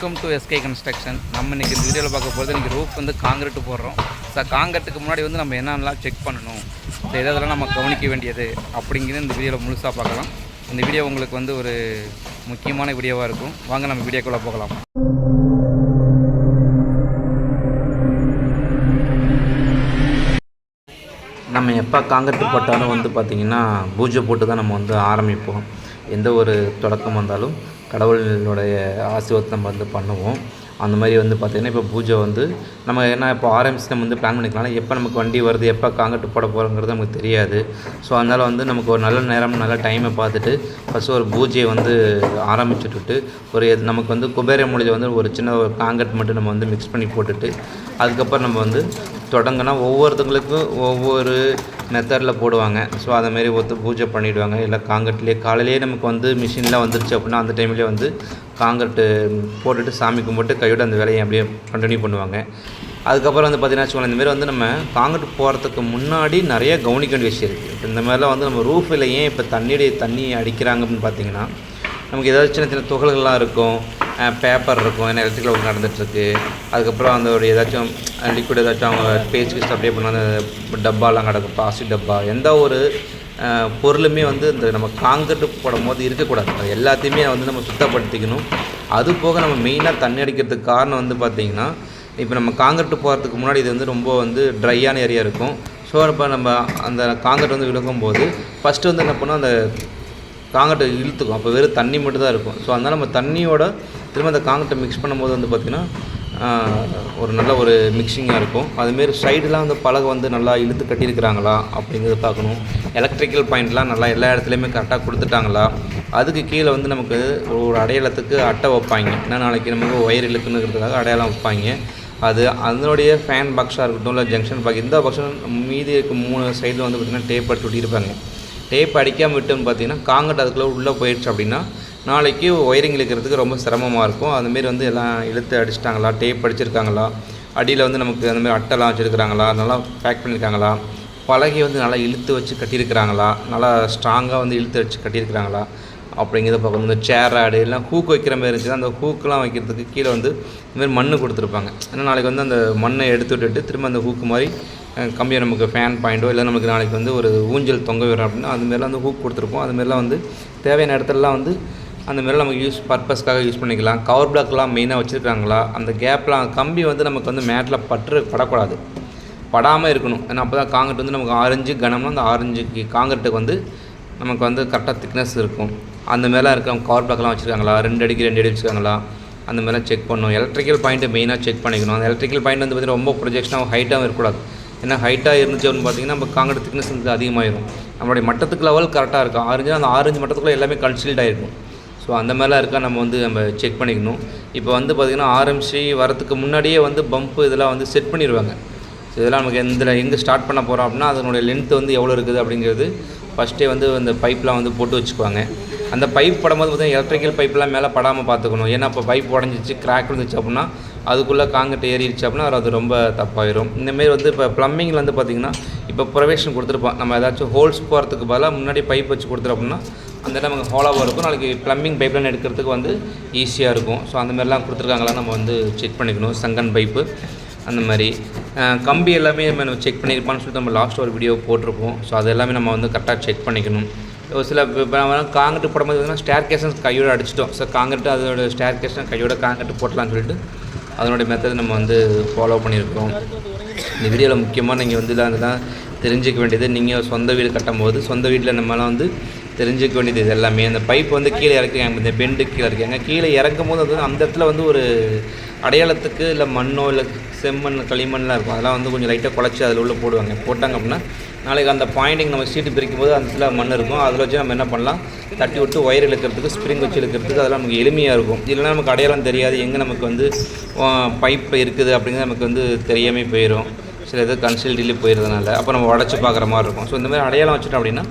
Welcome to SK construction நம்ம இன்றைக்கி இந்த வீடியோவில் பார்க்க போகிறது இன்றைக்கி ரூப் வந்து காங்கிரட்டு போடுறோம். ஸோ காங்கிரட்டுக்கு முன்னாடி வந்து நம்ம என்னென்னலாம் செக் பண்ணணும்? ஸோ எதெல்லாம் நம்ம கவனிக்க வேண்டியது அப்படிங்கிறது இந்த வீடியோவில் முழுசாக பார்க்கலாம். இந்த வீடியோ உங்களுக்கு வந்து ஒரு முக்கியமான வீடியோவாக இருக்கும். வாங்க நம்ம வீடியோக்குள்ளே போகலாம். நம்ம எப்போ காங்கிரட்டு போட்டாலும் வந்து பார்த்திங்கன்னா பூஜை போட்டு தான் நம்ம வந்து ஆரம்பிப்போம். எந்த ஒரு தொடக்கம் வந்தாலும். கடவுளுடைய ஆசீர்வாதத்தை நம்ம வந்து பண்ணுவோம். அந்த மாதிரி வந்து பார்த்திங்கன்னா இப்போ பூஜை வந்து நம்ம என்ன இப்போ ஆரம்பிச்சு நம்ம வந்து பிளான் பண்ணிக்கலாம் எப்போ நமக்கு வண்டி வருது எப்போ காங்கிரீட் போட போகிறோங்கிறது நமக்கு தெரியாது. ஸோ அதனால் வந்து நமக்கு ஒரு நல்ல நேரம் நல்ல டைமை பார்த்துட்டு ஃபஸ்ட்டு ஒரு பூஜையை வந்து ஆரம்பிச்சுட்டுட்டு ஒரு எது- நமக்கு வந்து குபேர மொழியில் வந்து ஒரு சின்ன ஒரு காங்கட் மட்டும் நம்ம வந்து மிக்ஸ் பண்ணி போட்டுட்டு அதுக்கப்புறம் நம்ம வந்து தொடங்கினா ஒவ்வொருத்தங்களுக்கும் ஒவ்வொரு மெத்தடில் போடுவாங்க. ஸோ அதேமாரி ஒத்து பூஜை பண்ணிவிடுவாங்க இல்லை காங்கிரட்லேயே காலையிலேயே நமக்கு வந்து மிஷின்லாம் வந்துருச்சு அப்படின்னா அந்த டைம்லேயே வந்து காங்கிரட்டு போட்டுட்டு சாமி கும்பிட்டு கையோட அந்த வேலையை அப்படியே கண்டினியூ பண்ணுவாங்க. அதுக்கப்புறம் வந்து பார்த்தீங்கன்னா வச்சுக்கோங்களேன் இந்தமாரி வந்து நம்ம காங்கிரட் போகிறதுக்கு முன்னாடி நிறைய கவனிக்க வேண்டிய விஷயம் இருக்குது இப்போ இந்த மாதிரிலாம் வந்து நம்ம ரூஃபில் ஏன் இப்போ தண்ணியுடைய தண்ணி அடிக்கிறாங்க அப்படின்னு பார்த்தீங்கன்னா நமக்கு ஏதாவது சின்ன சின்ன துகள்கள்லாம் இருக்கும். பேப்பர் இருக்கும் ஏன்னா எலக்ட்ரிக்கல் ஒர்க் நடந்துகிட்ருக்கு அதுக்கப்புறம் அந்த ஒரு ஏதாச்சும் லிக்விட் ஏதாச்சும் அவங்க பேஸ்ட் கிஸ்ட் அப்படியே பண்ண அந்த டப்பாலாம் கிடக்கும் பிளாஸ்டிக் டப்பா. எந்த ஒரு பொருளுமே வந்து இந்த நம்ம காங்கிரட்டு போடும் போது இருக்கக்கூடாது. அது எல்லாத்தையுமே வந்து நம்ம சுத்தப்படுத்திக்கணும். அது போக நம்ம மெயினாக தண்ணி அடிக்கிறதுக்கு காரணம் வந்து பார்த்திங்கன்னா இப்போ நம்ம காங்கிரட்டு போகிறதுக்கு முன்னாடி இது வந்து ரொம்ப வந்து ட்ரையான ஏரியா இருக்கும். ஸோ இப்போ நம்ம அந்த காங்கிரட் வந்து விழுங்கும்போது ஃபஸ்ட்டு வந்து என்ன பண்ணோம் அந்த காங்கிரட்டை இழுத்துக்கும். அப்போ வெறும் தண்ணி மட்டும் தான் இருக்கும். ஸோ அதனால் நம்ம தண்ணியோட திரும்ப அந்த காங்கிட்ட மிக்ஸ் பண்ணும்போது வந்து பார்த்திங்கன்னா ஒரு நல்ல ஒரு மிக்சிங்காக இருக்கும். அதுமாரி சைடெலாம் வந்து பலகை வந்து நல்லா இழுத்து கட்டியிருக்கிறாங்களா அப்படிங்கிறத பார்க்கணும். எலக்ட்ரிக்கல் பாயிண்ட்லாம் நல்லா எல்லா இடத்துலையுமே கரெக்டாக கொடுத்துட்டாங்களா? அதுக்கு கீழே வந்து நமக்கு ஒரு அடையாளத்துக்கு அட்டை வைப்பாங்க. ஏன்னா நாளைக்கு நமக்கு ஒயர் இழுக்குனுங்கிறதுக்காக அடையாளம் வைப்பாங்க. அது அதனுடைய ஃபேன் பாக்ஸாக இருக்கட்டும் இல்லை ஜங்ஷன் பாக்ஸ் இந்த பாக்ஸும் மீதி இருக்க மூணு சைடில் வந்து பார்த்திங்கன்னா டேப் அடிச்சு ஒட்டியிருப்பாங்க. டேப் அடிக்காமல் விட்டுன்னு பார்த்தீங்கன்னா காங்கிரட் அதுக்குள்ளே உள்ளே போயிடுச்சு அப்படின்னா நாளைக்கு ஒயரிங் இழுக்கிறதுக்கு ரொம்ப சிரமமாக இருக்கும். அதுமாரி வந்து எல்லாம் இழுத்து அடிச்சிட்டாங்களா? டேப் அடிச்சிருக்காங்களா? அடியில் வந்து நமக்கு அந்தமாரி அட்டைலாம் வச்சுருக்கிறாங்களா? நல்லா பேக் பண்ணியிருக்காங்களா பலகை வந்து நல்லா இழுத்து வச்சு கட்டியிருக்கிறாங்களா? நல்லா ஸ்ட்ராங்காக வந்து இழுத்து வச்சு கட்டியிருக்கிறாங்களா? அப்படிங்கிறத பார்க்கணும். இந்த சேர் ஆடு எல்லாம் ஹூக் வைக்கிற மாதிரி இருந்துச்சுன்னா அந்த ஹூக்கெலாம் வைக்கிறதுக்கு கீழே வந்து இந்தமாரி மண் கொடுத்துருப்பாங்க. ஏன்னா நாளைக்கு வந்து அந்த மண்ணை எடுத்து விட்டுட்டு திரும்ப அந்த ஹூக்கு மாதிரி கம்மியாக நமக்கு ஃபேன் பாயிண்ட்டோ இல்லை நமக்கு நாளைக்கு வந்து ஒரு ஊஞ்சல் தொங்க விடுறோம் அப்படின்னா அதுமாரிலாம் வந்து ஹூக் கொடுத்துருப்போம். அதுமாரிலாம் வந்து தேவையான இடத்துலலாம் வந்து அந்த மாதிரிலாம் நமக்கு யூஸ் பர்பஸ்க்காக யூஸ் பண்ணிக்கலாம். கவர் பிளாக்லாம் மெயினாக வச்சுருக்காங்களா? அந்த கேப்லாம் கம்பி வந்து நமக்கு வந்து மேட்டில் பற்று படக்கூடாது. படாமல் இருக்கணும். ஏன்னா அப்போ தான் காங்கிரட் வந்து நமக்கு ஆரஞ்சு கனம்னா அந்த ஆரஞ்சுக்கு காங்கிரட்டுக்கு வந்து நமக்கு வந்து கரெக்டாக திக்னஸ் இருக்கும். அந்த மாதிரிலாம் இருக்க கவர் பிளாக்லாம் வச்சுருக்காங்களா? ரெண்டு அடிக்கு ரெண்டு அடி வச்சுருக்காங்களா? அந்த மாதிரிலாம் செக் பண்ணணும். எலக்ட்ரிக்கல் பாயிண்ட்டை மெயினாக செக் பண்ணிக்கணும். அந்த எலக்ட்ரிக்கல் பாயிண்ட் வந்து பார்த்திங்கன்னா ரொம்ப ப்ரொஜெக்ஷனாக ஹைட்டாகவும் இருக்கக்கூடாது. ஏன்னா ஹைட்டாக இருந்துச்சு அப்படின்னு பார்த்தீங்கன்னா நம்ம காங்கிரட் திக்னஸ் வந்து அதிகமாகிடும் நம்மளுடைய மட்டத்துக்கு லெவல் கரெக்டாக இருக்கும். ஆரஞ்சு அந்த ஆரஞ்சு மட்டத்துக்குள்ளே எல்லாமே கன்சீல்ட் ஆகிருக்கும் ஸோ அந்த மாதிரிலாம் இருக்கா நம்ம வந்து நம்ம செக் பண்ணிக்கணும். இப்போ வந்து பார்த்திங்கன்னா ஆரம்பிச்சு வரத்துக்கு முன்னாடியே வந்து பம்ப்பு இதெல்லாம் வந்து செட் பண்ணிடுவாங்க ஸோ இதெல்லாம் நமக்கு எந்த எங்கே ஸ்டார்ட் பண்ண போகிறோம் அப்படின்னா அதனுடைய லென்த் வந்து எவ்வளோ இருக்குது அப்படிங்கிறது ஃபஸ்ட்டே வந்து அந்த பைப்லாம் வந்து போட்டு வச்சுக்குவாங்க. அந்த பைப் படும்போது பார்த்தீங்கன்னா எலக்ட்ரிக்கல் பைப்லாம் மேலே படாமல் பார்த்துக்கணும். ஏன்னா இப்போ பைப் உடஞ்சிச்சு கிராக் இருந்துச்சு அப்படின்னா அதுக்குள்ளே காங்கிட்டு ஏறிடுச்சு அப்படின்னா அது ரொம்ப தப்பாயிரும். இந்தமாரி வந்து இப்போ ப்ளம்பிங்கில் வந்து பார்த்திங்கன்னா இப்போ ப்ரொவேஷன் கொடுத்துருப்போம். நம்ம ஏதாச்சும் ஹோல்ஸ் போகிறதுக்கு பதிலாக முன்னாடி பைப் வச்சு கொடுத்துரும் அப்படின்னா அந்த இடம் நமக்கு ஹோலாவாக இருக்கும். நாளைக்கு ப்ளம்பிங் பைப்லைன் எடுக்கிறதுக்கு வந்து ஈஸியாக இருக்கும். ஸோ அந்த மாதிரிலாம் கொடுத்துருக்காங்களா நம்ம வந்து செக் பண்ணிக்கணும். சங்கன் பைப்பு அந்த மாதிரி. கம்பி எல்லாமே நம்ம செக் பண்ணியிருப்பான்னு சொல்லிட்டு நம்ம லாஸ்ட் ஒரு வீடியோ போட்டிருப்போம். ஸோ அது எல்லாமே நம்ம வந்து கரெக்டாக செக் பண்ணிக்கணும். ஒரு சில காங்கிரட் போடும்போது பார்த்தீங்கன்னா ஸ்டேர் கேஸும் கையோட அடிச்சிட்டோம். ஸோ காங்கிரட்டு அதோட ஸ்டேர் கேஸும் கையோட காங்கிரட்டு போட்டலாம்னு சொல்லிட்டு அதனுடைய மெத்தட் நம்ம வந்து ஃபாலோ பண்ணியிருக்கோம். இந்த வீடியோவில் முக்கியமாக நீங்கள் வந்து இதெல்லாம் தெரிஞ்சிக்க வேண்டியது நீங்கள் சொந்த வீடு கட்டும்போது சொந்த வீட்டில் நம்மலாம் வந்து தெரிஞ்சுக்க வேண்டியது இது எல்லாமே. அந்த பைப் வந்து கீழே இறக்குறாங்க இந்த பெண்டு கீழே இருக்காங்க கீழே இறக்கும் போது அது அந்த இடத்துல வந்து ஒரு அடையாளத்துக்கு இல்லை மண்ணோ இல்லை செம்மண் களிமண்லாம் இருக்கும். அதெல்லாம் வந்து கொஞ்சம் லைட்டாக குழச்சி அதில் உள்ளே போடுவாங்க. போட்டாங்க அப்படின்னா நாளைக்கு அந்த பாயிண்டிங் நம்ம சீட்டு பிரிக்கும் போது அந்த இடத்துல மண் இருக்கும். அதில் வச்சு நம்ம என்ன பண்ணலாம்? தட்டி விட்டு ஒயர் இழுக்கிறதுக்கு ஸ்ப்ரிங் வச்சு இழுக்கிறதுக்கு அதெல்லாம் நமக்கு எளிமையாக இருக்கும். இல்லைனா நமக்கு அடையாளம் தெரியாது. எங்கே நமக்கு வந்து பைப் இருக்குது அப்படிங்கிறது நமக்கு வந்து தெரியாமல் போயிடும் சில இது கன்சல்டிலே போயிடுறதுனால அப்போ நம்ம உடச்சி பார்க்குற மாதிரி இருக்கும். ஸோ இந்த மாதிரி அடையாளம் வச்சுட்டோம் அப்படின்னா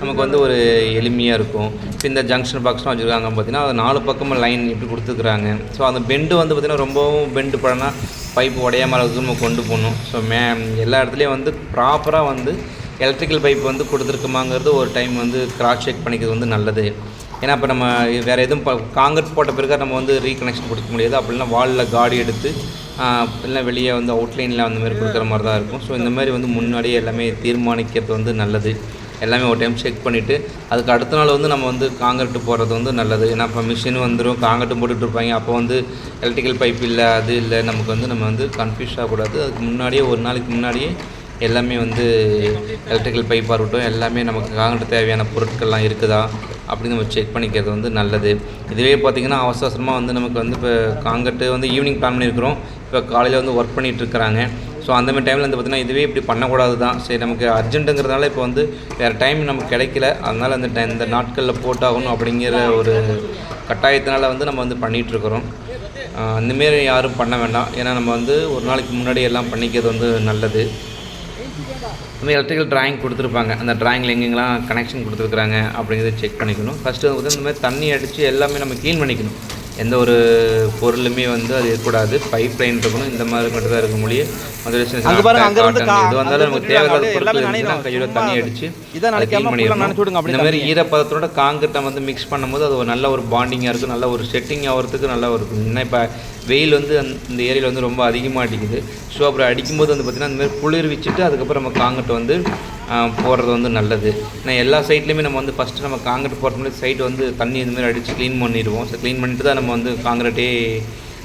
நமக்கு வந்து ஒரு எளிமையாக இருக்கும். இப்போ இந்த ஜங்ஷன் பாக்ஸ்லாம் வச்சுருக்காங்க பார்த்தீங்கன்னா அது நாலு பக்கமும் லைன் இப்படி கொடுத்துருக்குறாங்க ஸோ அந்த பெண்டு வந்து பார்த்திங்கன்னா ரொம்பவும் பெண்டு படம்னா பைப் உடையாமல் அளவுக்கு நம்ம கொண்டு போகணும். ஸோ மே எல்லா இடத்துலையும் வந்து ப்ராப்பராக வந்து எலக்ட்ரிக்கல் பைப் வந்து கொடுத்துருக்குமாங்கிறது ஒரு டைம் வந்து கிராஸ் செக் பண்ணிக்கிறது வந்து நல்லது. ஏன்னா இப்போ நம்ம வேறு எதுவும் இப்போ காங்கிரட் போட்ட பிறகு நம்ம வந்து ரீகனெக்ஷன் கொடுக்க முடியாது. அப்படின்னா வாலில் காடி எடுத்து இல்லை வெளியே வந்து அவுட்லைனில் அந்த மாதிரி கொடுக்குற மாதிரி தான் இருக்கும். ஸோ இந்த மாதிரி வந்து முன்னாடியே எல்லாமே தீர்மானிக்கிறது வந்து நல்லது. எல்லாமே ஒரு டைம் செக் பண்ணிவிட்டு அதுக்கு அடுத்த நாள் வந்து நம்ம வந்து காங்கிரட்டு போடுறது வந்து நல்லது. ஏன்னா இப்போ மிஷின் வந்துடும் காங்கிரட்டு போட்டுட்டு இருப்பாங்க. அப்போ வந்து எலக்ட்ரிக்கல் பைப் இல்லை அது இல்லை நமக்கு வந்து நம்ம வந்து கன்ஃபியூஸ் ஆகக்கூடாது. அதுக்கு முன்னாடியே ஒரு நாளைக்கு முன்னாடியே எல்லாமே வந்து எலக்ட்ரிக்கல் பைப்பாக இருக்கட்டும் எல்லாமே நமக்கு காங்கிரட் தேவையான பொருட்கள்லாம் இருக்குதா? அப்படின்னு நம்ம செக் பண்ணிக்கிறது வந்து நல்லது. இதுவே பார்த்திங்கன்னா அவசர அவசரமாக வந்து நமக்கு வந்து இப்போ காங்கிரட்டு வந்து ஈவினிங் பிளான் பண்ணியிருக்கிறோம். இப்போ காலையில் வந்து ஒர்க் பண்ணிகிட்டு இருக்கிறாங்க. ஸோ அந்த மாதிரி டைமில் வந்து பார்த்திங்கன்னா இதுவே இப்படி பண்ணக்கூடாது தான். சரி நமக்கு அர்ஜென்ட்டுங்கிறதுனால இப்போ வந்து வேறு டைம் நமக்கு கிடைக்கல. அதனால் அந்த டைம் இந்த நாட்களில் போட்டாகணும் அப்படிங்கிற ஒரு கட்டாயத்தினால வந்து நம்ம வந்து பண்ணிகிட்ருக்குறோம் அந்தமாரி யாரும் பண்ண வேண்டாம். ஏன்னா நம்ம வந்து ஒரு நாளைக்கு முன்னாடி எல்லாம் பண்ணிக்கிறது வந்து நல்லது. இந்த எலக்ட்ரிக்கல் டிராயிங் கொடுத்துருப்பாங்க. அந்த டிராயிங்கில் எங்கெங்கெல்லாம் கனெக்ஷன் கொடுத்துருக்குறாங்க அப்படிங்கிறத செக் பண்ணிக்கணும். ஃபஸ்ட்டு வந்து இந்த மாதிரி தண்ணி அடித்து எல்லாமே நம்ம க்ளீன் பண்ணிக்கணும். எந்த ஒரு பொருளுமே வந்து அது இருக்கக்கூடாது பைப் லைன் இருக்கணும் இந்த மாதிரி மட்டும் தான் இருக்க முடியும் கா- எது வந்தாலும் நமக்கு தேவையில்லாத பொருட்கள். கையோட தண்ணி நினைக்காம க்ளீன் பண்ணிடணும் இந்த மாதிரி ஈரப்பதத்தோட காங்கிரட்டை வந்து மிக்ஸ் பண்ணும்போது அது ஒரு நல்ல ஒரு பாண்டிங்காக இருக்கும் நல்ல ஒரு செட்டிங் ஆகிறதுக்கு நல்லா இருக்கும் ஏன்னா இப்போ வெயில் வந்து அந்த- இந்த ஏரியாவில் வந்து ரொம்ப அதிகமாக அடிக்குது. ஸோ அப்புறம் அடிக்கும்போது வந்து பார்த்திங்கன்னா அந்த மாதிரி குளிர் வச்சுட்டு அதுக்கப்புறம் நம்ம காங்கிரட் வந்து போடுறது வந்து நல்லது. ஏன்னா எல்லா சைட்லேயுமே நம்ம வந்து ஃபஸ்ட்டு நம்ம காங்கிரட் போடுற முன்னாடி சைட் வந்து தண்ணி இந்த மாதிரி அடித்து க்ளீன் பண்ணிடுவோம். ஸோ க்ளீன் பண்ணிட்டு தான் நம்ம வந்து காங்கிரட்டே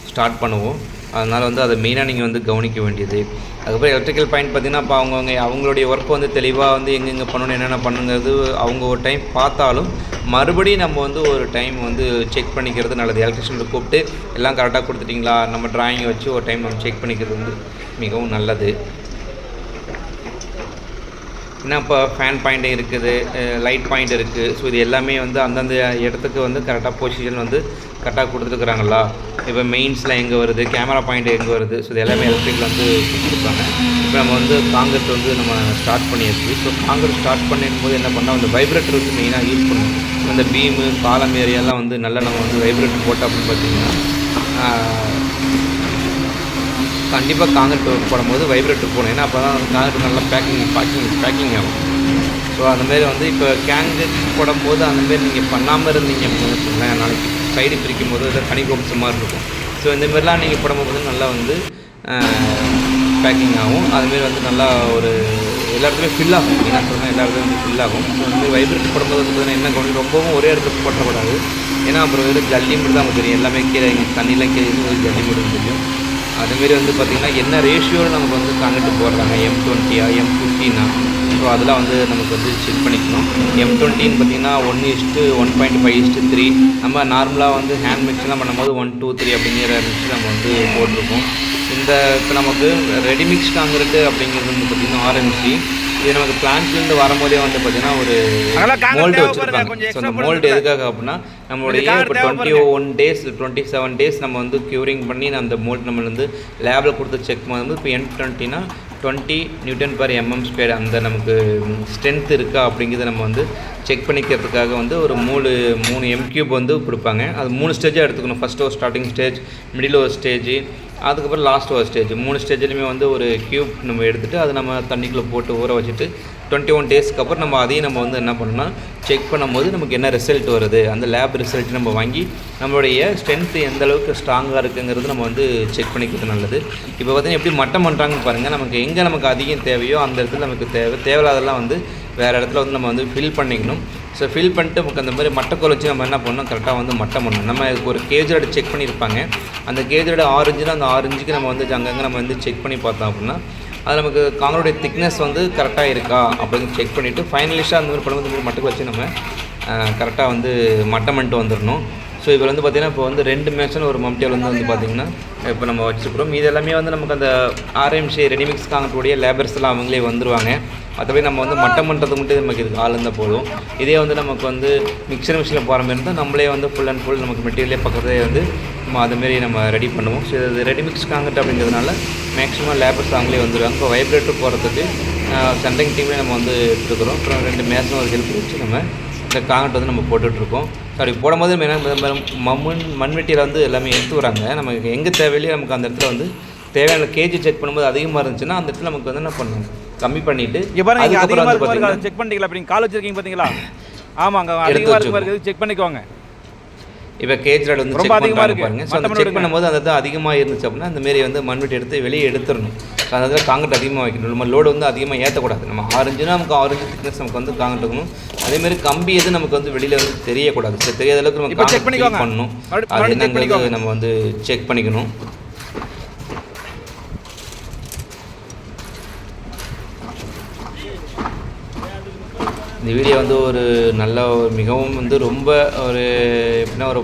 ஸ்டார்ட் பண்ணுவோம். அதனால் வந்து அதை மெயினாக நீங்கள் வந்து கவனிக்க வேண்டியது. அதுக்கப்புறம் எலக்ட்ரிக்கல் பாயிண்ட் பார்த்தீங்கன்னா இப்போ அவங்கவுங்க அவங்களுடைய ஒர்க் வந்து தெளிவாக வந்து எங்கெங்கே பண்ணணும் என்னென்ன பண்ணுங்கிறது அவங்க ஒரு டைம் பார்த்தாலும் மறுபடியும் நம்ம வந்து ஒரு டைம் வந்து செக் பண்ணிக்கிறது நல்லது. எலக்ட்ரிஷியன் கூப்பிட்டு எல்லாம் கரெக்டாக கொடுத்துட்டிங்களா? நம்ம ட்ராயிங்கை வச்சு ஒரு டைம் நம்ம செக் பண்ணிக்கிறது வந்து மிகவும் நல்லது. ஏன்னா இப்போ ஃபேன் பாயிண்ட் இருக்குது லைட் பாயிண்ட் இருக்குது ஸோ இது எல்லாமே வந்து அந்தந்த இடத்துக்கு வந்து கரெக்டாக பொசிஷன் வந்து கரெக்டாக கொடுத்துருக்குறாங்களா இப்போ மெயின்ஸில் எங்கே வருது கேமரா பாயிண்ட் எங்கே வருது ஸோ இது எல்லாமே எலக்ட்ரிக்கில் வந்து கொடுத்துருக்காங்க. இப்போ நம்ம வந்து காங்கிரஸ் வந்து நம்ம ஸ்டார்ட் பண்ணியாச்சு. ஸோ காங்கிரஸ் ஸ்டார்ட் பண்ணும்போது என்ன பண்ணால் அந்த வைப்ரேட்டர் வந்து மெயினாக யூஸ் பண்ணணும். அந்த பீமு பாலம் ஏரியாலாம் வந்து நல்லா நம்ம வந்து வைப்ரேட்டர் போட்டோம் அப்படின்னு பார்த்தீங்கன்னா கண்டிப்பாக காங்கிரட் போடும்போது வைப்ரேட்டர் போகணும் ஏன்னா அப்போ தான் காங்கிரீட் நல்லா பேக்கிங் பேக்கிங் பேக்கிங் ஆகும். ஸோ அந்தமாரி வந்து இப்போ கேங்கிரீட் போடும்போது அந்தமாரி நீங்கள் பண்ணாமல் இருந்தீங்க அப்படின்னு வச்சுக்கோங்களேன் நாளைக்கு சைடு பிரிக்கும் போது இல்லை கனி கோப்ஸ் மாதிரி இருக்கும் ஸோ இந்தமாரிலாம் நீங்கள் போடும்போது நல்லா வந்து பேக்கிங் ஆகும். அதுமாரி வந்து நல்லா ஒரு எல்லா இடத்துலையும் ஃபில் ஆகும். என்ன சொல்கிறேன் எல்லா இடத்துலையும் வந்து ஃபில் ஆகும். ஸோ வந்து வைப்ரேட் போடும்போது வந்து பார்த்தீங்கன்னா என்ன கொஞ்சம் ரொம்பவும் ஒரே இடத்துல போட்டக்கூடாது. ஏன்னா அப்புறம் வெறும் ஜல்லி மட்டும் தான் தெரியும். எல்லாமே கீழே தண்ணிலாம் கீழே இருந்து ஜல்லி மட்டும் தெரியும். அதுமாரி வந்து பார்த்திங்கன்னா என்ன ரேஷியோவில் நமக்கு வந்து காங்கிட்டு போடுறாங்க? எம் டுவெண்ட்டியா எம் ஃபிஃப்டினா ஸோ அதெல்லாம் வந்து நமக்கு வந்து செக் பண்ணிக்கணும். எம் டுவெண்ட்டின்னு பார்த்தீங்கன்னா one is to one point five is to three நம்ம நார்மலாக வந்து ஹேண்ட் மிக்ஸ்லாம் பண்ணும்போது ஒன் டூ த்ரீ அப்படிங்கிற மிக்ஸ் நம்ம வந்து போட்டிருக்கோம் இந்த இப்போ நமக்கு ரெடிமிக்ஸ் காங்கிரட்டு அப்படிங்கிறது வந்து பார்த்திங்கன்னா ஆர்எம்சி இது நமக்கு பிளான்ட்லேருந்து வரும்போதே வந்து பார்த்திங்கன்னா ஒரு மோல்டு வச்சுருக்காங்க கொஞ்சம் ஸோ அந்த மோல்டு எதுக்காக அப்படின்னா நம்மளுடைய இப்போ twenty one days twenty seven days நம்ம வந்து க்யூரிங் பண்ணி அந்த மோல்ட் நம்ம வந்து லேபில் கொடுத்து செக் பண்ணும்போது இப்போ என் டுவெண்ட்டினா twenty newton per mm square அந்த நமக்கு ஸ்ட்ரென்த் இருக்கா அப்படிங்கிறத நம்ம வந்து செக் பண்ணிக்கிறதுக்காக வந்து ஒரு மூணு மூணு எம் கியூப் வந்து கொடுப்பாங்க. அது மூணு ஸ்டேஜாக எடுத்துக்கணும். ஃபஸ்ட்டு ஒரு ஸ்டார்டிங் ஸ்டேஜ் மிடில் ஒரு ஸ்டேஜ் அதுக்கப்புறம் லாஸ்ட் ஒரு ஸ்டேஜ் மூணு ஸ்டேஜ்லையுமே வந்து ஒரு கியூப் நம்ம எடுத்துகிட்டு அதை நம்ம தண்ணிக்குள்ளே போட்டு ஊற வச்சுட்டு டுவெண்ட்டி ஒன் டேஸ்க்கு அப்புறம் நம்ம அதையும் நம்ம வந்து என்ன பண்ணோம்னா செக் பண்ணும்போது நமக்கு என்ன ரிசல்ட் வருது? அந்த லேப் ரிசல்ட் நம்ம வாங்கி நம்மளுடைய ஸ்ட்ரென்த்து எந்த அளவுக்கு ஸ்ட்ராங்காக இருக்குங்கிறது நம்ம வந்து செக் பண்ணிக்கிறது நல்லது. இப்போ பார்த்தீங்கன்னா எப்படி மட்டம் பண்ணுறாங்கன்னு பாருங்கள் நமக்கு எங்கே நமக்கு அதிகம் தேவையோ அந்த இடத்துல நமக்கு தேவை. தேவையில்லாதெல்லாம் வந்து வேறு இடத்துல வந்து நம்ம வந்து ஃபில் பண்ணிக்கணும். ஸோ ஃபில் பண்ணிட்டு நமக்கு அந்த மாதிரி மட்டைக்கோல் வச்சு நம்ம என்ன பண்ணணும்? கரெக்டாக வந்து மட்டம் பண்ணணும். நம்ம அதுக்கு ஒரு கேஜோட செக் பண்ணியிருப்பாங்க. அந்த கேஜோட ஆரஞ்சுனா அந்த ஆரஞ்சுக்கு நம்ம வந்து அங்கங்கே நம்ம வந்து செக் பண்ணி பார்த்தோம் அப்படின்னா அது நமக்கு காங்கரோடைய திக்னஸ் வந்து கரெக்டாக இருக்கா அப்படின்னு செக் பண்ணிவிட்டு ஃபைனலிஸ்ட்டாக அந்த மாதிரி பண்ணும்போது இந்த வச்சு நம்ம கரெக்டாக வந்து மட்டம் பண்ணிட்டு வந்துடணும். ஸோ இப்போ வந்து பார்த்திங்கன்னா இப்போ வந்து ரெண்டு மேட்ச்னு ஒரு மம்டியால் வந்து வந்து பார்த்திங்கன்னா இப்போ நம்ம வச்சுருக்கிறோம். இது எல்லாமே வந்து நமக்கு அந்த ஆர்எம்சி ரெடிமிக்ஸ் காங்கக்கூடிய லேபர்ஸ் எல்லாம் அவங்களே வந்துருவாங்க. மற்றபடி நம்ம வந்து மட்டம் பண்ணுறதுக்கு மட்டும் நமக்கு இதுக்கு ஆள் இருந்தால் போதும். இதே வந்து நமக்கு வந்து மிக்சர் மிஷினில் போகிற மாதிரி இருந்தால் நம்மளே வந்து ஃபுல் அண்ட் ஃபுல் நமக்கு மெட்டீரியலே பக்கத்துலேயே வந்து நம்ம அதுமாரி நம்ம ரெடி பண்ணுவோம். ஸோ இது ரெடிமிக்ஸ் காங்கிரட் அப்படிங்கிறதுனால மேக்ஸிமம் லேபர்ஸ் அவங்களே வந்துடுவாங்க இப்போ வைப்ரேட்டர் போகிறதுக்கு சென்ட்ரிங் டீமே நம்ம வந்து எடுத்துருக்குறோம் அப்புறம் ரெண்டு மேட்சும் ஒரு ஹெல்ப் வச்சு நம்ம இந்த காங்கிரட் வந்து நம்ம போட்டுட்ருக்கோம். ஸோ அப்படி போடும்போது மெயினாக மண் மண்வெட்டியில் வந்து எல்லாமே எடுத்து வராங்க. நமக்கு எங்கே தேவையில்லையோ நமக்கு அந்த இடத்துல வந்து தேவையான கேஜி செக் பண்ணும்போது அதிகமாக இருந்துச்சுன்னா அந்த இடத்துல நமக்கு வந்து என்ன பண்ணணும்? கம்மி பண்ணிவிட்டு இங்க பாருங்க செக் பண்ணிட்டீங்களா? அப்படி கால் வச்சிருக்கீங்க பாத்தீங்களா? ஆமாங்க அதிகமாக செக் பண்ணிக்கோங்க. இப்போ கேஜ் ராட் வந்து ரொம்ப செக் அதிகமா பண்ணுறாங்க இருக்கு. பாருங்க ஸோ அந்த செக். பண்ணும்போது அந்த இது அதிகமாக இருந்துச்சு அப்படின்னா அந்த மாரி வந்து மண்வெட்டி எடுத்து வெளியே எடுத்துடணும் ஸோ அந்த இடத்துல காங்கிரட் அதிகமாக வைக்கணும் நம்ம லோடு வந்து அதிகமாக ஏற்றக்கூடாது நம்ம ஆரஞ்சுனா நமக்கு ஆரஞ்சு திக்னஸ் நமக்கு வந்து காங்கிரட் இருக்கணும் அதேமாதிரி கம்பி எது நமக்கு வந்து வெளியில் வந்து தெரியக்கூடாது ஸோ தெரியாத அளவுக்கு நம்ம பண்ணிக்கோங்க. பண்ணணும் அது. நம்ம வந்து செக் பண்ணிக்கணும் இந்த வீடியோ வந்து ஒரு நல்ல ஒரு மிகவும் வந்து ரொம்ப ஒரு எப்படின்னா ஒரு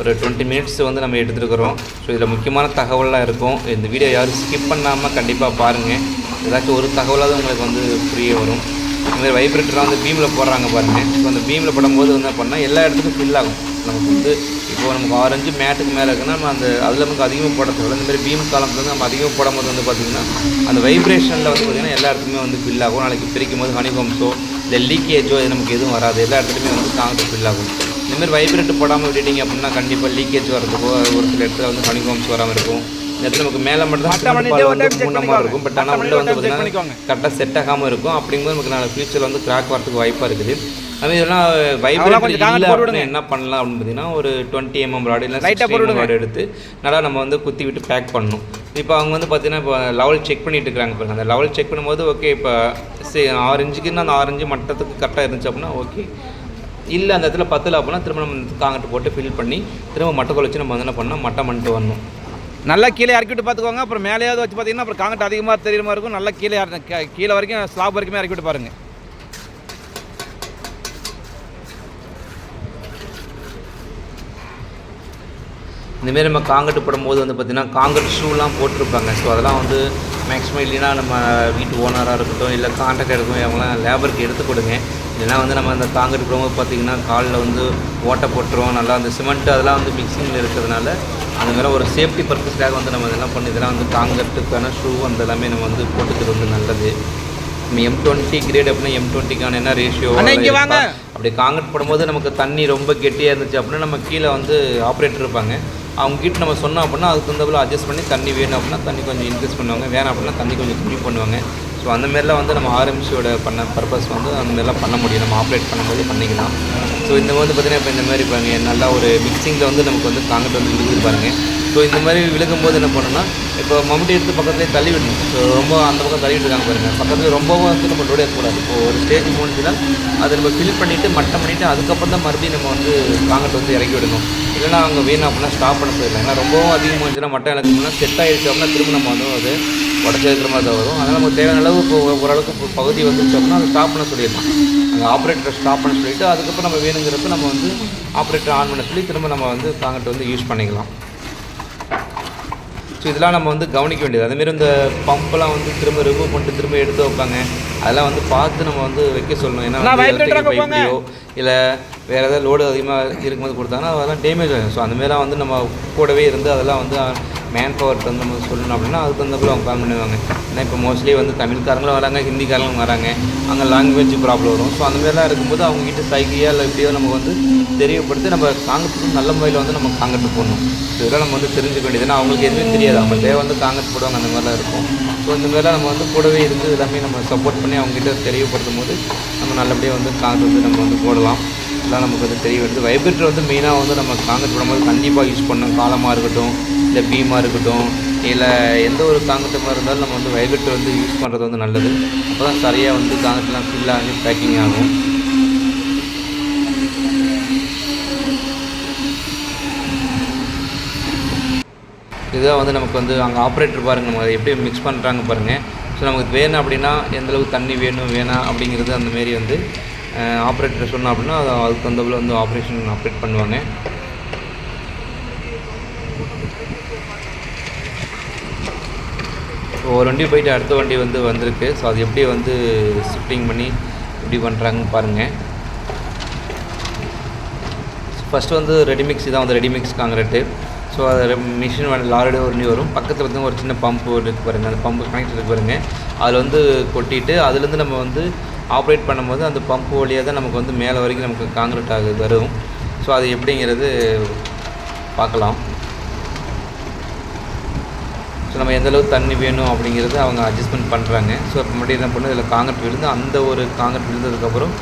ஒரு டுவெண்ட்டி மினிட்ஸ் வந்து நம்ம எடுத்துருக்குறோம். ஸோ இதில் முக்கியமான தகவல்லாம் இருக்கும். இந்த வீடியோ யாரும் ஸ்கிப் பண்ணாமல் கண்டிப்பாக பாருங்கள் ஏதாச்சும் ஒரு தகவலாவது உங்களுக்கு வந்து புரிய வரும். இதுமாதிரி வைப்ரேட்டராக வைப்ரேட்டர்லாம் வந்து பீமில் போடுறாங்க பாருங்கள் ஸோ அந்த பீமில் போடும்போது என்ன பண்ணால் எல்லா இடத்துக்கும் ஃபில் ஆகும். நமக்கு வந்து இப்போது நமக்கு ஆரஞ்சு மேட்டுக்கு மேலே இருக்குன்னா நம்ம அந்த அதில் நமக்கு அதிகமாக போட தேவை இந்த மாதிரி பீம் காலத்தில் வந்து நம்ம அதிகமாக போடும்போது வந்து பார்த்திங்கன்னா அந்த வைப்ரேஷனில் வந்து பார்த்திங்கன்னா எல்லா இடத்துக்குமே வந்து ஃபில் ஆகும். நாளைக்கு பிரிக்கும் போது ஹனிகோம்ஸோ இல்லை லீக்கேஜோ இது நமக்கு எதுவும் வராது. எல்லா இடத்துலையுமே வந்து காங்கிரட் ஃபில் ஆகும். இந்த மாதிரி வைப்ரேட் போடாமல் விட்டுட்டீங்க அப்படின்னா கண்டிப்பாக லீக்கேஜ் வரதுக்கோ ஒரு சில இடத்துல வந்து ஹனிகோம்ஸ் வராமல் இருக்கும். இந்த இடத்துல நமக்கு மேலே மட்டும் பண்ணிக்கோங்க. இருக்கும். பட் ஆனால் உள்ளே வந்து பார்த்திங்கன்னா. கரெக்டாக செட் ஆகாமல் இருக்கும். அப்படிங்கும்போது நமக்கு நாளை ஃபியூச்சரில் வந்து கிராக் வரதுக்கு வாய்ப்பாக இருக்குது. அது இதெல்லாம் அதெல்லாம் வைப்ரேட் கொஞ்சம் இல்லை காங்கிரட் போட்டு அப்படின்னா என்ன பண்ணலாம் அப்படின்னு பார்த்தீங்கன்னா ஒரு டுவெண்ட்டி எம்எம் ராடு இல்லை சிக்ஸ்டி போட்டு. ராடு எடுத்து நல்லா நம்ம வந்து குத்தி விட்டு பேக் பண்ணணும். இப்போ அவங்க வந்து பார்த்தீங்கன்னா இப்போ லெவல் செக் பண்ணிட்டு இருக்காங்க பாருங்க. அந்த லெவல் செக் பண்ணும்போது ஓகே இப்போ சரி ஆரஞ்சுக்குன்னு அந்த ஆரஞ்சு மட்டத்துக்கு கரெக்டாக இருந்துச்சு அப்படின்னா ஓகே இல்லை அந்த இடத்துல பத்தில் அப்படின்னா திரும்ப நம்ம காங்கிட்டு போட்டு ஃபில் பண்ணி திரும்ப மட்டை குழச்சி நம்ம வந்து என்ன பண்ணால் மட்டை பண்ணிட்டு வரணும். நல்லா கீழே இறக்கி விட்டு பார்த்துக்கோங்க. அப்புறம் மேலேயாவது வச்சு பார்த்தீங்கன்னா அப்புறம் காங்கிரட் அதிகமாக தெரியுற மாதிரி இருக்கும். நல்லா கீழே கீழே வரைக்கும் ஸ்லாப் வரைக்குமே இறக்கி விட்டு இந்தமாரி நம்ம காங்கிரட் போடும்போது வந்து பார்த்திங்கன்னா காங்கிரட் ஷூலாம் போட்டிருப்பாங்க. ஸோ அதெல்லாம் வந்து மேக்ஸிமம் இல்லைன்னா நம்ம வீட்டு ஓனராக இருக்கட்டும் இல்லை கான்ட்ராக்ட் இருக்கட்டும் அவங்களாம் லேபருக்கு எடுத்து கொடுங்க. இல்லைன்னா வந்து நம்ம அந்த காங்கிரட் போடும்போது பார்த்திங்கன்னா காலில் வந்து ஓட்டை போட்டுரும் நல்லா அந்த சிமெண்ட் அதெல்லாம் வந்து மிக்சிங்கில் இருக்கிறதுனால அந்த மாதிரி ஒரு சேஃப்டி பர்பஸ்க்காக வந்து நம்ம இதெல்லாம் பண்ணி இதெல்லாம் வந்து காங்கிரட்டுக்கான ஷூ அந்த எல்லாமே நம்ம வந்து போட்டுக்கிறது வந்து நல்லது. நம்ம எம் டுவெண்ட்டி கிரேட் அப்படின்னா எம் டுவெண்ட்டிக்கான என்ன ரேஷியோ அண்ணா, இங்க வாங்க. அப்படி காங்கிரட் போடும்போது நமக்கு தண்ணி ரொம்ப கெட்டியாக இருந்துச்சு அப்படின்னா நம்ம கீழே வந்து ஆப்ரேட்டர் இருப்பாங்க. அவங்ககிட்ட நம்ம சொன்னோம் அப்படின்னா அதுக்கு தகுந்தபோல் அட்ஜஸ்ட் பண்ணி தண்ணி வேணும் அப்படின்னா தண்ணி கொஞ்சம் இன்க்ரீஸ் பண்ணுவாங்க. வேணாம் அப்படின்னா தண்ணி கொஞ்சம் கம்மி பண்ணுவாங்க. ஸோ அந்த மாரிலாம் வந்து நம்ம ஆர்எம்சியோட பண்ண பர்பஸ் வந்து அந்தமாதிரிலாம் பண்ண முடியும். நம்ம ஆப்ரேட் பண்ணும்போது பண்ணிக்கலாம். ஸோ இந்த வந்து பார்த்திங்கன்னா இப்போ இந்த மாதிரி நல்லா ஒரு மிக்சிங்கில் வந்து நமக்கு வந்து காங்கிரட் வந்து விழுகுது பாருங்கள் ஸோ இந்த மாதிரி விழுகும்போது என்ன பண்ணணும்னா இப்போ மம்முட்டி எடுத்து பக்கத்துலேயே தள்ளி விடணும் ஸோ ரொம்ப அந்த பக்கம் தள்ளி விட்டுருக்காங்க பாருங்கள் பக்கத்தில் ரொம்பவும் வந்து நம்ம லோடு ஏற்கக்கூடாது இப்போ ஒரு ஸ்டேஜ் முடிஞ்சுன்னா அதை நம்ம ஃபில் பண்ணிவிட்டு மட்டம் பண்ணிவிட்டு அதுக்கப்புறம் தான் மறுபடியும் நம்ம வந்து காங்கிரட் வந்து இறக்கி விடணும். இல்லைனா அவங்க வேணும் அப்படின்னா ஸ்டாப் பண்ண போயிடலாம். ஏன்னா ரொம்பவும் அதிகமாக இருந்துச்சுன்னா மட்டம் இறக்கணும்னா செட் ஆகிடுச்சு அப்படின்னா திரும்ப நம்ம வந்து அது உடச்சி இருக்கிற மாதிரி தான் வரும். அதனால் நமக்கு தேவையான அளவு இப்போ ஓரளவுக்கு பகுதி வந்துருச்சு அப்படின்னா அதை ஸ்டாப் பண்ண சொல்லிடலாம். அந்த ஆப்ரேட்டரை ஸ்டாப் பண்ண சொல்லிவிட்டு அதுக்கப்புறம் நம்ம வேணுங்கிறப்ப நம்ம வந்து ஆப்ரேட்டர் ஆன் பண்ண சொல்லி திரும்ப நம்ம வந்து காங்கிரட் வந்து யூஸ் பண்ணிக்கலாம். ஸோ இதெல்லாம் நம்ம வந்து கவனிக்க வேண்டியது. அதேமாரி இந்த பம்பெல்லாம் வந்து திரும்ப ரிமூவ் பண்ணிட்டு திரும்ப எடுத்து வைப்பாங்க. அதெல்லாம் வந்து பார்த்து நம்ம வந்து வைக்க சொல்லணும். ஏன்னா இல்லை வேறு ஏதாவது லோடு அதிகமாக இருக்கும்போது கொடுத்தாங்கன்னா அதெல்லாம் டேமேஜ் ஆகும். ஸோ அந்தமாரிலாம் வந்து நம்ம கூடவே இருந்து அதெல்லாம் வந்து மேன் பவர்கிட்ட வந்து நம்ம சொல்லணும் அப்படின்னா அதுக்கு தகுந்தப்போ அவங்க பிளான் பண்ணுவாங்க. ஏன்னா இப்போ மோஸ்ட்லி வந்து தமிழ்காரங்களும் வராங்க ஹிந்திக்காரங்களும் வராங்க. அங்கே லாங்குவேஜ் ப்ராப்ளம் வரும். ஸோ அந்த மாதிரிலாம் இருக்கும்போது அவங்ககிட்ட சைக்கியா இல்லை எப்படியோ நம்ம வந்து தெரியப்படுத்தி நம்ம காங்கிரஸ் நல்ல முறையில் வந்து நம்ம காங்கிரஸ் போடணும். ஸோ இதெல்லாம் நம்ம வந்து தெரிஞ்சுக்க வேண்டியது. ஏன்னா அவங்களுக்கு எதுவுமே தெரியாது. அவங்க தேவை வந்து காங்கிரஸ் போடுவாங்க அந்த மாதிரிலாம் இருக்கும். ஸோ இந்த மாதிரிலாம் நம்ம வந்து கூடவே இருந்து எல்லாமே நம்ம சப்போர்ட் பண்ணி அவங்ககிட்ட தெரியப்படுத்தும் போது நம்ம நல்லபடியாக வந்து காங்கிரஸ் வந்து நம்ம வந்து போடலாம். இதெல்லாம் நமக்கு வந்து தெரிய வருது. வைப்ரேட்டர் வந்து மெயினாக வந்து நம்ம காங்கத்து போடும்போது கண்டிப்பாக யூஸ் பண்ணணும். காலமாக இருக்கட்டும் இல்லை பீமாக இருக்கட்டும் இல்லை எந்த ஒரு காங்கிரட்டமாக இருந்தாலும் நம்ம வந்து வைப்ரேட்டர் வந்து யூஸ் பண்ணுறது வந்து நல்லது. அப்போ தான் சரியாக வந்து காங்கத்தெலாம் ஃபுல்லாக பேக்கிங் ஆகும். இதுதான் வந்து நமக்கு வந்து அங்கே ஆப்ரேட்டர் பாருங்கள் நம்ம அதை எப்படி மிக்ஸ் பண்ணுறாங்க பாருங்கள் ஸோ நமக்கு வேணும் அப்படின்னா எந்தளவுக்கு தண்ணி வேணும் வேணாம் அப்படிங்கிறது அந்த மாரி வந்து ஆப்ரேட்டர் சொன்னோம் அப்படின்னா அது அதுக்கு தகுந்தபோல் வந்து ஆப்ரேஷன் ஆப்ரேட் பண்ணுவாங்க. இப்போ ஒரு வண்டி போயிட்டு அடுத்த வண்டி வந்து வந்திருக்கு. ஸோ அது எப்படி வந்து ஷிஃப்டிங் பண்ணி எப்படி பண்ணுறாங்கன்னு பாருங்கள் ஃபஸ்ட்டு வந்து ரெடிமிக்ஸ் தான் வந்து ரெடிமிக்ஸ் காங்கிரட்டு ஸோ அது மிஷின் வந்து லாரியோட ஒரு வரும். பக்கத்தில் வந்து ஒரு சின்ன பம்பு இருக்கு பாருங்கள் அந்த பம்பு கனெக்ட் இருக்கு பாருங்கள் அதில் வந்து கொட்டிட்டு அதுலேருந்து நம்ம வந்து ஆப்ரேட் பண்ணும்போது அந்த பம்ப் வழியாக தான் நமக்கு வந்து மேலே வரைக்கும் நமக்கு காங்கிரீட் ஆகுது வரும். ஸோ அது எப்படிங்கிறது பார்க்கலாம். ஸோ நம்ம எந்தளவுக்கு தண்ணி வேணும் அப்படிங்கிறது அவங்க அட்ஜஸ்ட்மெண்ட் பண்ணுறாங்க ஸோ இப்போ என்ன பண்ணும்? இதில் காங்கிரட் விழுந்து அந்த ஒரு காங்கிரட் விழுந்ததுக்கப்புறம்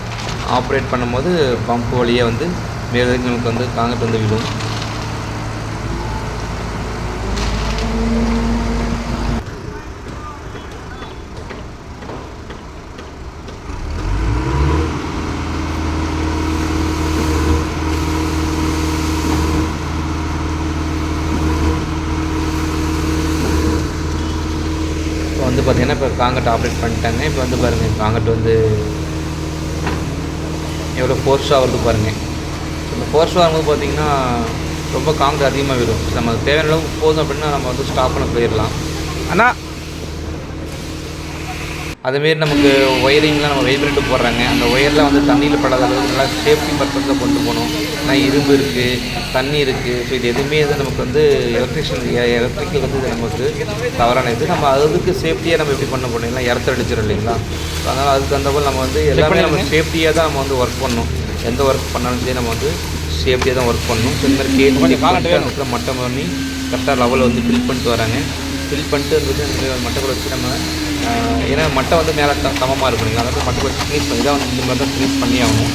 ஆப்ரேட் பண்ணும்போது பம்ப் வழியாக வந்து மேலே நமக்கு வந்து காங்கிரட் வந்து விடும் இப்போ வந்து பார்த்தீங்கன்னா இப்போ காங்கட் ஆப்ரேட் பண்ணிட்டாங்க. இப்போ வந்து பாருங்கள் காங்கட் வந்து எவ்வளோ ஃபோர்ஸாக வருது பாருங்கள் இந்த ஃபோர்ஸ் வரும்போது பார்த்தீங்கன்னா ரொம்ப காங்கட் அதிகமாக விடும். நமக்கு தேவையான அளவுக்கு போதும் அப்படின்னா நம்ம வந்து ஸ்டாப் பண்ண போயிடலாம். ஆனால் அதுமாரி நமக்கு ஒயரிங்லாம் நம்ம வைப்ரேட்டு போடுறாங்க. அந்த ஒயர்லாம் வந்து தண்ணியில் படாத அளவுக்கு நல்லா சேஃப்டி பர்பஸில் கொண்டு போகணும். ஏன்னா இரும்பு இருக்குது தண்ணி இருக்குது ஸோ இது எதுவுமே வந்து நமக்கு வந்து எலக்ட்ரிஷியன் எலக்ட்ரிக்கல் வந்து இது நமக்கு தவறான இது. நம்ம அதுக்கு சேஃப்டியாக நம்ம எப்படி பண்ண இல்லை இடத்த அடிச்சிடும் இல்லைங்களா? ஸோ அதனால் அதுக்கு தகுந்த போல் நம்ம வந்து எல்லாமே நம்ம சேஃப்டியாக தான் நம்ம வந்து ஒர்க் பண்ணணும். எந்த ஒர்க் பண்ணாலும் சரி நம்ம வந்து சேஃப்டியாக தான் ஒர்க் பண்ணணும். ஸோ இந்த மாதிரி கேட்டு கொஞ்சம் காலட்டு வேணும். பண்ணிட்டு மட்டம் பண்ணி கரெக்டாக லெவலில் வந்து ஃபில் பண்ணிட்டு வராங்க. ஃபில் பண்ணிட்டு வந்து அந்த மட்டை கூட வச்சு நம்ம ஏன்னா மட்டை வந்து மேலே த சமமாக இருக்கும். நீங்கள் அதாவது மட்டை கொஞ்சம் ஃபினிஷ் பண்ணி தான் இந்த மாதிரி தான் ஃபினிஷ் பண்ணி ஆகணும்.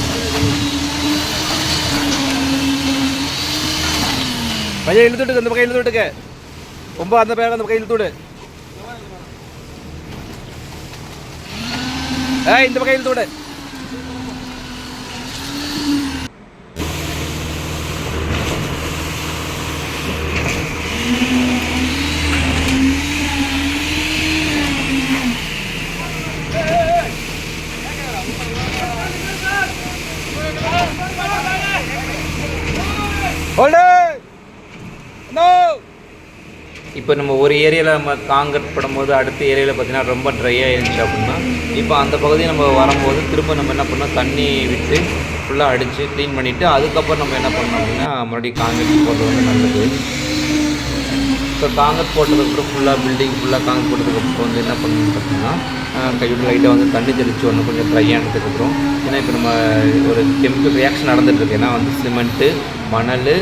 பையன் இழுத்துட்டுக்கு அந்த பக்கம் இழுத்துட்டுக்கு ரொம்ப அந்த பையன் அந்த பக்கம் இழுத்துடு ஏய் இந்த பக்கம் இழுத்துடு இப்போ நம்ம ஒரு ஏரியாவில் நம்ம காங்கிரட் படும்போது அடுத்த ஏரியாவில் பார்த்தீங்கன்னா ரொம்ப ட்ரையாக இருந்துச்சு அப்படின்னா இப்போ அந்த பகுதியை நம்ம வரும்போது திரும்ப நம்ம என்ன பண்ணோம் தண்ணி விட்டு ஃபுல்லாக அடித்து க்ளீன் பண்ணிவிட்டு அதுக்கப்புறம் நம்ம என்ன பண்ணோம் அப்படின்னா மறுபடியும் காங்கிரட் போடுறது வந்து நல்லது. ஸோ காங்கிரட் போட்டதுக்கப்புறம் ஃபுல்லாக பில்டிங் ஃபுல்லாக காங்கிரட் போட்டதுக்கப்புறம் வந்து என்ன பண்ணணும்னு பார்த்தீங்கன்னா கையோட லைட்டாக வந்து தண்ணி தெளித்து ஒன்று கொஞ்சம் ட்ரை ஆனதுக்கப்புறம் ஏன்னா இப்போ நம்ம ஒரு கெமிக்கல் ரியாக்ஷன் நடந்துட்டு ஏன்னா வந்து சிமெண்ட்டு மணல்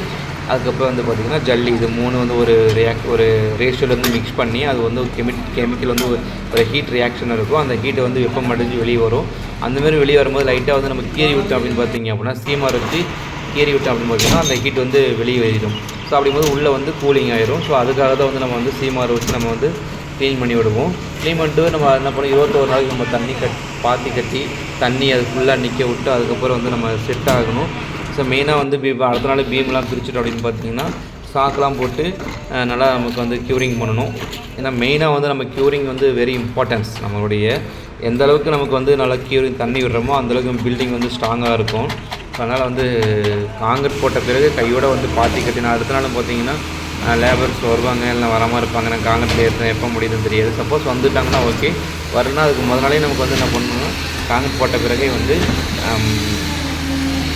அதுக்கப்புறம் வந்து பார்த்திங்கன்னா ஜல்லி இது மூணு வந்து ஒரு ரியாக்ட் ஒரு ரேஷியோவில் வந்து மிக்ஸ் பண்ணி அது வந்து ஒரு கெமி கெமிக்கல் வந்து ஒரு- ஹீட் ரியாக்ஷன் இருக்கும். அந்த ஹீட்டை வந்து வெப்பம் அடைஞ்சு வெளியே வரும். அந்தமாரி வெளியே வரும்போது லைட்டாக வந்து நம்ம கீறி விட்டோம் அப்படின்னு பார்த்தீங்க அப்படின்னா ஸ்டீமர் வச்சு கீறி விட்டோம் அப்படின்னு பார்த்தீங்கன்னா அந்த ஹீட் வந்து வெளியே வெளியிடும் ஸோ அப்படிங்கும்போது உள்ளே வந்து கூலிங் ஆயிரும். ஸோ அதுக்காக தான் வந்து நம்ம வந்து சீமார் வச்சு நம்ம வந்து க்ளீன் பண்ணி விடுவோம். க்ளீன் பண்ணிட்டு நம்ம என்ன பண்ணோம்? இருபத்தோரு நாளைக்கு நம்ம தண்ணி கட் பாத்தி கட்டி தண்ணி அது ஃபுல்லாக நிற்க விட்டு அதுக்கப்புறம் வந்து நம்ம செட் ஆகணும். ஸோ மெயினாக வந்து பீ அடுத்த நாள் பீம்லாம் பிரிச்சுட்டு அப்படின்னு பார்த்தீங்கன்னா சாக்கெலாம் போட்டு நல்லா நமக்கு வந்து க்யூரிங் பண்ணணும். ஏன்னா மெயினாக வந்து நம்ம க்யூரிங் வந்து வெரி இம்பார்ட்டன்ஸ் நம்மளுடைய எந்த அளவுக்கு நமக்கு வந்து நல்லா க்யூரிங் தண்ணி விடுறோமோ அந்தளவுக்கு பில்டிங் வந்து ஸ்ட்ராங்காக இருக்கும். அதனால் வந்து காங்கிரட் போட்ட பிறகு கையோட வந்து பாத்தி கட்டினா அடுத்த நாள் பார்த்தீங்கன்னா லேபர்ஸ் வருவாங்க இல்லை வராமல் இருப்பாங்க. நான் காங்கிரட் ஏற்ற எப்போ முடியுதுன்னு தெரியாது. சப்போஸ் வந்துட்டாங்கன்னா ஓகே வரணும்னா அதுக்கு முத நாளே நமக்கு வந்து என்ன பண்ணணும்? காங்கிரட் போட்ட பிறகே வந்து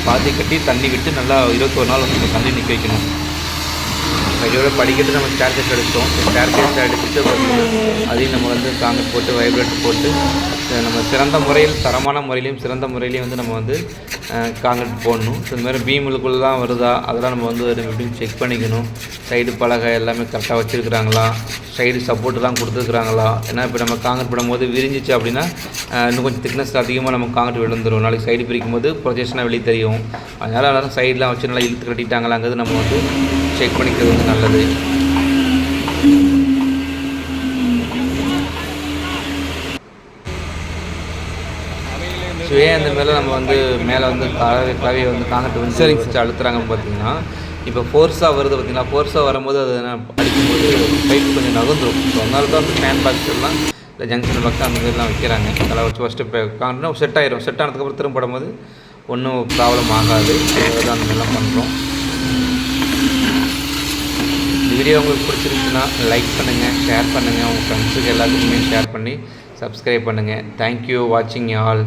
பாத்தி கட்டி தண்ணி விட்டு நல்லா இருபத்தொரு நாள் வந்து தண்ணி நிற்க வைக்கணும். கையோட படிக்கட்டு நம்ம ஸ்டேர் கேஸ் அடித்தோம் ஸ்டேர் கேஸ் பார்த்தீங்கன்னா அதையும் நம்ம வந்து காங்கிரஸ் போட்டு வைப்ரேட் போட்டு நம்ம சிறந்த முறையில் தரமான முறையிலையும் சிறந்த முறையிலையும் வந்து நம்ம வந்து காங்கிரட் போடணும். ஸோ இந்த மாதிரி பீமுக்குள்ளே தான் வருதா? அதெல்லாம் நம்ம வந்து எப்படின்னு செக் பண்ணிக்கணும். சைடு பலகை எல்லாமே கரெக்டாக வச்சுருக்குறாங்களா? சைடு சப்போர்ட்டெல்லாம் கொடுத்துருக்குறாங்களா? ஏன்னா இப்போ நம்ம காங்கிரட் போடும்போது விரிஞ்சிச்சு அப்படின்னா இன்னும் கொஞ்சம் திக்னஸ் அதிகமாக நம்ம காங்கிரட் விழுந்துடும் நாளைக்கு சைடு பிரிக்கும் போது ப்ரொஜெக்ஷனாக வெளியே தெரியும். அதனால் எல்லாரும் சைடெலாம் வச்சு நல்லா இழுத்து கட்டிட்டாங்களாங்கிறது நம்ம வந்து செக் பண்ணிக்கிறது வந்து நல்லது. ஸோ ஏன் இந்த மேலே நம்ம வந்து மேலே வந்து கலவை கலவையை வந்து காங்கிரட் வந்து சரி வச்சு அழுத்துறாங்கன்னு பார்த்தீங்கன்னா இப்போ ஃபோர்ஸாக வருது பார்த்தீங்கன்னா ஃபோர்ஸாக வரும்போது அது அடிக்கும்போது பைப் கொஞ்சம் நகர்ந்துரும். ஸோ அதனால தான் வந்து ஃபேன் பாக்ஸ் எல்லாம் இல்லை ஜங்ஷன் பாக்ஸ் அந்த மாதிரிலாம் வைக்கிறாங்க. கலவை வச்சு ஃபஸ்ட்டு காங்கிரட் செட் ஆயிரும். செட் ஆனதுக்கப்புறம் திரும்ப போடும்போது ஒன்றும் ப்ராப்ளம் ஆகாது. அந்த மாதிரிலாம் பண்ணுறோம் இந்த வீடியோ உங்களுக்கு பிடிச்சிருந்துச்சுன்னா லைக் பண்ணுங்கள் ஷேர் பண்ணுங்கள் உங்கள் ஃப்ரெண்ட்ஸுக்கு எல்லாத்துக்குமே ஷேர் பண்ணி சப்ஸ்கிரைப் பண்ணுங்கள் தேங்க்யூ வாட்சிங் ஆல்